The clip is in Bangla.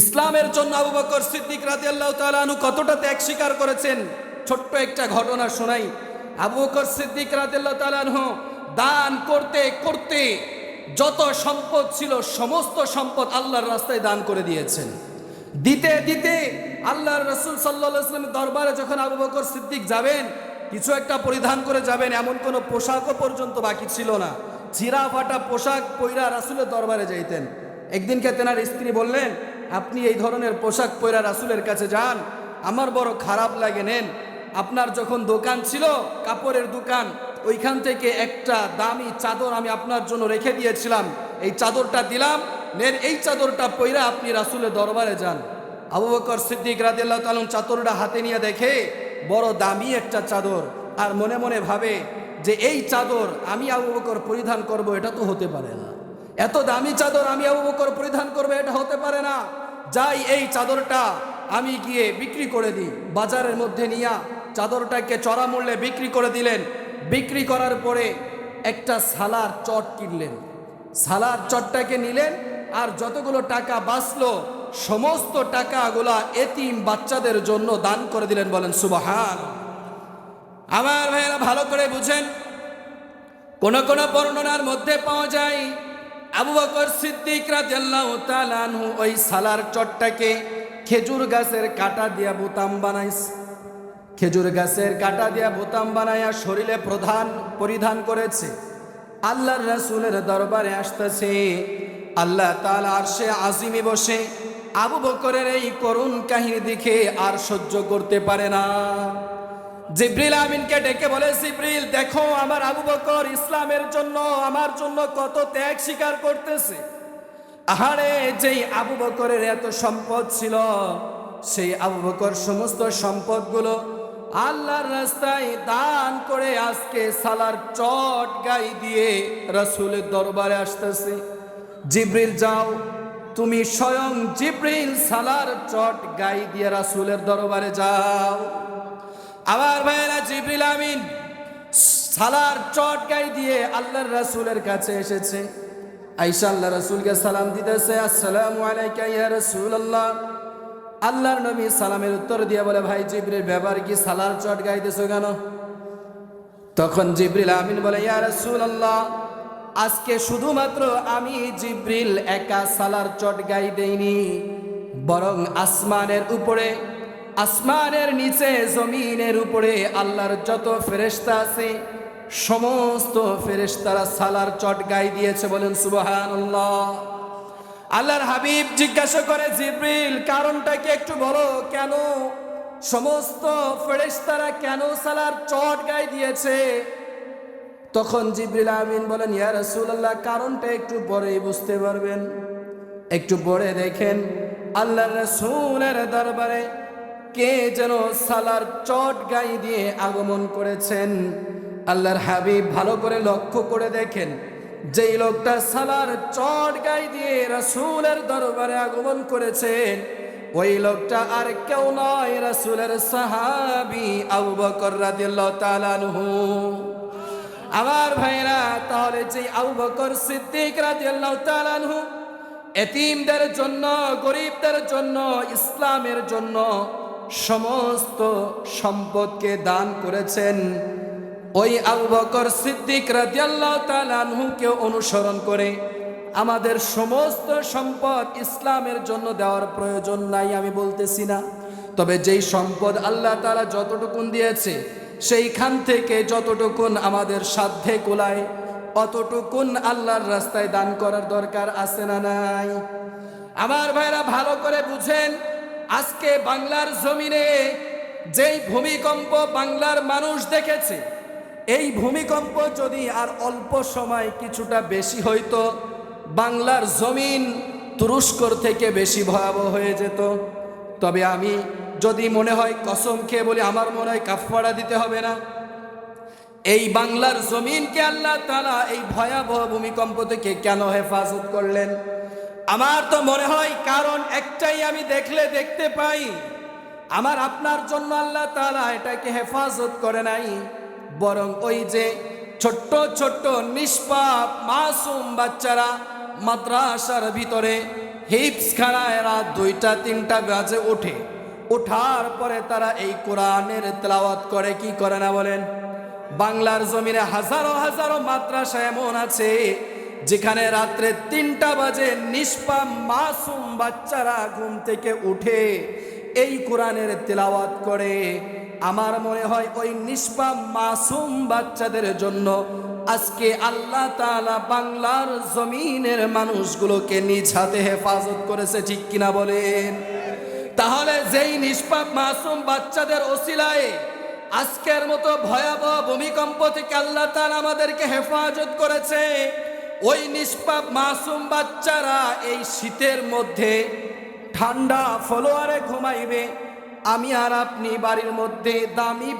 ইসলামের জন্য আবু বকর সিদ্দিক রাজি আল্লাহ তালু কতটা ত্যাগ স্বীকার করেছেন? ছোট্ট একটা ঘটনা শোনাই। আবু বকর সিদ্দিক রাজি আল্লাহ তালানহ দান করতে করতে যত সম্পদ ছিল, সমস্ত সম্পদ আল্লাহর রাস্তায় দান করে দিয়েছেন। দিতে দিতে আল্লাহর রসুল সাল্লাহ ইসলামের দরবারে যখন আবু বকর সিদ্দিক যাবেন, কিছু একটা পরিধান করে যাবেন, এমন কোনো পোশাকও পর্যন্ত বাকি ছিল না। চিরা ফাটা পোশাক পইরা রাসুলের দরবারে যাইতেন। একদিনকে তেনার স্ত্রী বললেন আপনি এই ধরনের পোশাক পয়রা রাসুলের কাছে যান, আমার বড় খারাপ লাগে, নেন। আপনার যখন দোকান ছিল, কাপড়ের দোকান, ওইখান থেকে একটা দামি চাদর আমি আপনার জন্য রেখে দিয়েছিলাম। এই চাদরটা দিলাম, নেন, এই চাদরটা পইরা আপনি রাসুলের দরবারে যান। আবু বকর সিদ্দিক রাদিল্লাহ তালন চাদরটা হাতে নিয়ে দেখে, বড় দামি একটা চাদর। আর মনে মনে ভাবে যে এই চাদর আমি আবু বকর পরিধান করব, এটা তো হতে পারে না। এত দামি চাদর আমি আবু বকর পরিধান করব, এটা হতে পারে না। যাই এই চাদরটা আমি গিয়ে বিক্রি করে দিই। বাজারের মধ্যে নিয়া চাদরটাকে চড়া মূল্যে বিক্রি করে দিলেন। বিক্রি করার পরে একটা সালার চট কিনলেন। সালার চটটাকে নিলেন আর যতগুলো টাকা বাঁচলো, সমস্ত টাকাগুলা এতিম বাচ্চাদের জন্য দান করে দিলেন বলেন সুবাহান আমার ভাইয়েরা, ভালো করে বুঝেন। কোন কোন বর্ণনার মধ্যে পাওয়া যায় আবু বকর সিদ্দিক রাদিয়াল্লাহু তাআলা ওই সালার চটটাকে খেজুর গাছের কাটা দিয়া বোতাম বানাইছে। খেজুর গাছের কাটা দিয়া বোতাম বানাইয়া শরীরে প্রধান পরিধান করেছে। আল্লাহর রাসূলের দরবারে আসতেছে। আল্লাহ তাআলা আরশে আজিমে বসে আবু বকরের এই করুণ কাহিনী দেখে আর সহ্য করতে পারে না। জিব্রিল আমিনকে ডেকে বলে, জিব্রিল, দেখো আমার আবু বকর ইসলামের জন্য, আমার জন্য কত ত্যাগ স্বীকার করতেছে। আহারে, যেই আবু বকরের এত সম্পদ ছিল, সেই আবু বকর সমস্ত সম্পদগুলো আল্লাহর রাস্তায় দান করে আজকে সালার চট গাই দিয়ে রাসূলের দরবারে আসতেছে। জিব্রিল, যাও, তুমি স্বয়ং জিব্রিল সালার চট গাই দিয়ে রাসূলের দরবারে যাও। আবার ভাইয়েরা জিবরিল আমিন সালার চট গাই দিয়ে আল্লাহর রাসূলের কাছে এসেছে। আইসা আল্লাহ রাসূলকে সালাম দিতেছে, আসসালামু আলাইকা ইয়া রাসূলুল্লাহ। আল্লাহর নবী সালামের উত্তর দিয়ে বলে, ভাই জিবরিল, ব্যাপার কি? সালার চট গাইতেছো কেন? তখন জিবরিল আমিন বলে, ইয়া রাসূলুল্লাহ, আজকে শুধুমাত্র আমি জিবরিল একা সালার চট গাই দেইনি, বরং আসমানের উপরে আসমানের নিচে, জমিনের উপরে আল্লাহর যত ফেরেশতা আছে, সমস্ত ফেরেশতারা সালার চট গাই দিয়েছে বলেন সুবহানাল্লাহ। আল্লাহর হাবিব জিজ্ঞাসা করে, জিব্রিল, কারণটা কি একটু বলো, কেন সমস্ত ফেরেশতারা কেন সালার চট গাই দিয়েছে? তখন জিব্রিল আমিন বলেন, ইয়া রাসূলুল্লাহ, কারণটা একটু পরেই বুঝতে পারবেন। একটু পরে দেখেন, আল্লাহর রাসূলের দরবারে কে যেন সালার চট গাই দিয়ে আগমন করেছেন? আল্লাহর হাবিব ভালো করে লক্ষ্য করে দেখেন, যেই লোকটা সালার চট গাই দিয়ে রাসূলের দরবারে আগমন করেছেন ওই লোকটা আর কেউ নয় রাসূলের সাহাবি আবু বকর রাদিয়াল্লাহু আমার ভাইরা, তাহলে যে আবু বকর সিদ্দিক রাদিয়াল্লাহু তাআলা এতিমদের জন্য, গরিবদের জন্য, ইসলামের জন্য সমস্ত সম্পদকে দান করেছেন। ওই আবু বকর সিদ্দিক রাদিয়াল্লাহু তাআলা আনহুকে অনুসরণ করে আমাদের সমস্ত সম্পদ ইসলামের জন্য দেওয়ার প্রয়োজন নাই, আমি বলতেছি না। তবে যেই সম্পদ আল্লাহ তাআলা যতটুকুন দিয়েছে, সেইখান থেকে যতটুকুন আমাদের সাধ্যে কোলায়, অতটুকুন আল্লাহর রাস্তায় দান করার দরকার আছে না নাই? আমার ভাইরা ভালো করে বুঝেন আজকে বাংলার জমিনে যেই ভূমিকম্প বাংলার মানুষ দেখেছে, এই ভূমিকম্প যদি আর অল্প সময় কিছুটা বেশি হইতো, বাংলার জমিন তুরস্কর থেকে বেশি ভয়াবহ হয়ে যেত। তবে আমি যদি মনে হয় কসম খেয়ে বলি, আমার মনে হয় কাফাড়া দিতে হবে না। এই বাংলার জমিনকে আল্লাহ তালা এই ভয়াবহ ভূমিকম্প থেকে কেন হেফাজত করলেন? আমার তো মনে হয় কারণ একটাই আমি দেখলে দেখতে পাই, আমার আপনার জন্য আল্লাহ তালা এটাকে হেফাজত করে নাই। বরং ওই যে ছোট্ট ছোট্ট নিষ্পাপ মাসুম বাচ্চারা মাদ্রাসার ভিতরে হিপস খানায় রাত দুইটা, তিনটা বাজে ওঠে। ওঠার পরে তারা এই কোরআনের তেলাওয়াত করে, কি করে না বলেন? বাংলার জমিনে হাজারো হাজারো মাদ্রাসা এমন আছে যেখানে রাত্রে তিনটা বাজে নিষ্পাপ মাসুম বাচ্চারা ঘুম থেকে উঠে এই কোরআনের তেলাওয়াত করে। আমার মনে হয় ওই নিষ্পাপ মাসুম বাচ্চাদের জন্য আজকে আল্লাহ তাআলা বাংলার জমিনের মানুষগুলোকে নিজ হাতে হেফাজত করেছে, ঠিক কিনা বলেন? তাহলে যেই নিষ্পাপ মাসুম বাচ্চাদের ওসিলায় আজকের মতো ভয়াবহ ভূমিকম্প থেকে আল্লাহ তাআলা আমাদেরকে হেফাজত করেছে ওই নিষ্পাপ মাসুম বাচ্চারা এই শীতের মধ্যে ঠান্ডা ফলোয়ারে ঘুমাইবে। আমি আর আপনি বাড়ির মধ্যে দামি